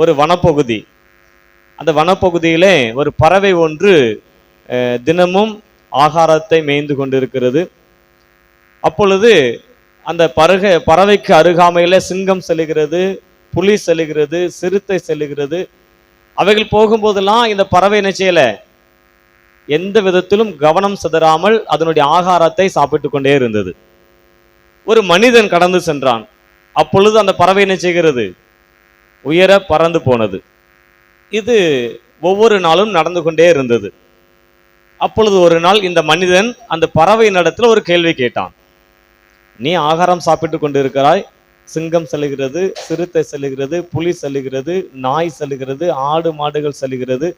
ஒரு வனப்பகுதி. அந்த வனப்பகுதியிலே ஒரு பறவை ஒன்று தினமும் ஆகாரத்தை மேய்ந்து கொண்டிருக்கிறது. அப்பொழுது அந்த பருக பறவைக்கு அருகாமையில சிங்கம் செல்லுகிறது புலி செல்லுகிறது சிறுத்தை செல்லுகிறது அவைகள் போகும்போதெல்லாம் இந்த பறவை என்ன செய்யல? எந்த விதத்திலும் கவனம் சிதறாமல் அதனுடைய ஆகாரத்தை சாப்பிட்டு கொண்டே இருந்தது. ஒரு மனிதன் கடந்து சென்றான். அப்பொழுது அந்த பறவை என்ன செய்கிறது? உயர பறந்து போனது. இது ஒவ்வொரு நாளும் நடந்து கொண்டே இருந்தது. அப்பொழுது ஒரு நாள் இந்த மனிதன் அந்த பறவை நடத்தில் ஒரு கேள்வி கேட்டான். நீ ஆகாரம் சாப்பிட்டு கொண்டிருக்கிறாய். சிங்கம் செல்லுகிறது சிறுத்தை செல்லுகிறது புலி செல்லுகிறது நாய் செல்லுகிறது ஆடு மாடுகள் செல்லுகிறது.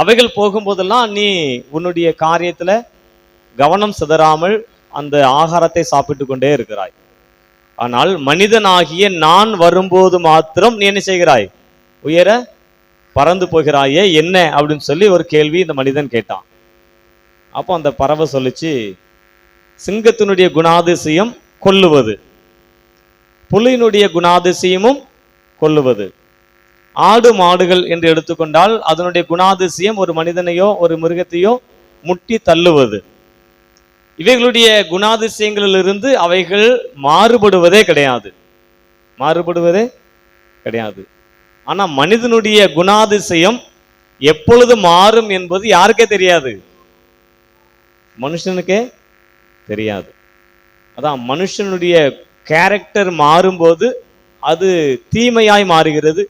அவைகள் போகும்போதெல்லாம் நீ உன்னுடைய காரியத்தில் கவனம் சிதறாமல் அந்த ஆகாரத்தை சாப்பிட்டு கொண்டே இருக்கிறாய். ஆனால் மனிதனாகிய நான் வரும்போது மாத்திரம் நீ என்ன செய்கிறாய்? உயர பறந்து போகிறாயே என்ன? அப்படின்னு சொல்லி ஒரு கேள்வி இந்த மனிதன் கேட்டான். அப்போ அந்த பறவை சொல்லுச்சு சிங்கத்தினுடைய குணாதிசயம் கொல்லுவது. புலியினுடைய குணாதிசயமும் கொல்லுவது. ஆடு மாடுகள் என்று எடுத்துக்கொண்டால் அதனுடைய குணாதிசயம் ஒரு மனிதனையோ ஒரு மிருகத்தையோ முட்டி தள்ளுவது. இவைகளுடைய குணாதிசயங்களிலிருந்து அவைகள் மாறுபடுவதே கிடையாது. மாறுபடுவதே கிடையாது. ஆனால் மனிதனுடைய குணாதிசயம் எப்பொழுது மாறும் என்பது யாருக்கே தெரியாது? மனுஷனுக்கே தெரியாது. அதான் மனுஷனுடைய கேரக்டர் மாறும்போது அது தீமையாய் மாறுகிறது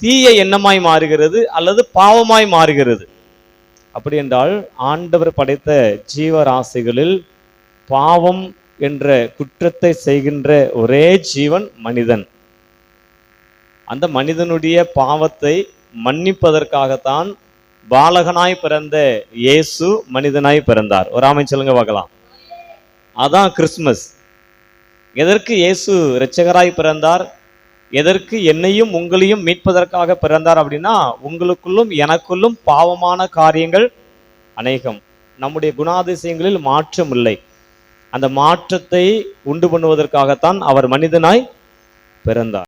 தீய எண்ணமாய் மாறுகிறது அல்லது பாவமாய் மாறுகிறது. அப்படி என்றால் ஆண்டவர் படைத்த ஜீவராசிகளில் பாவம் என்ற குற்றத்தை செய்கின்ற ஒரே ஜீவன் மனிதன். அந்த மனிதனுடைய பாவத்தை மன்னிப்பதற்காகத்தான் பாலகனாய் பிறந்த இயேசு மனிதனாய் பிறந்தார். ஒரு ஆமை சொல்லுங்க பார்க்கலாம். அதான் கிறிஸ்மஸ் எதற்கு இயேசு இரட்சகராய் பிறந்தார்? எதற்கு என்னையும் உங்களையும் மீட்பதற்காக பிறந்தார் அப்படின்னா உங்களுக்குள்ளும் எனக்குள்ளும் பாவமான காரியங்கள் அநேகம். நம்முடைய குணாதிசயங்களில் மாற்றம் இல்லை. அந்த மாற்றத்தை உண்டு பண்ணுவதற்காகத்தான் அவர் மனிதனாய் பிறந்தார்.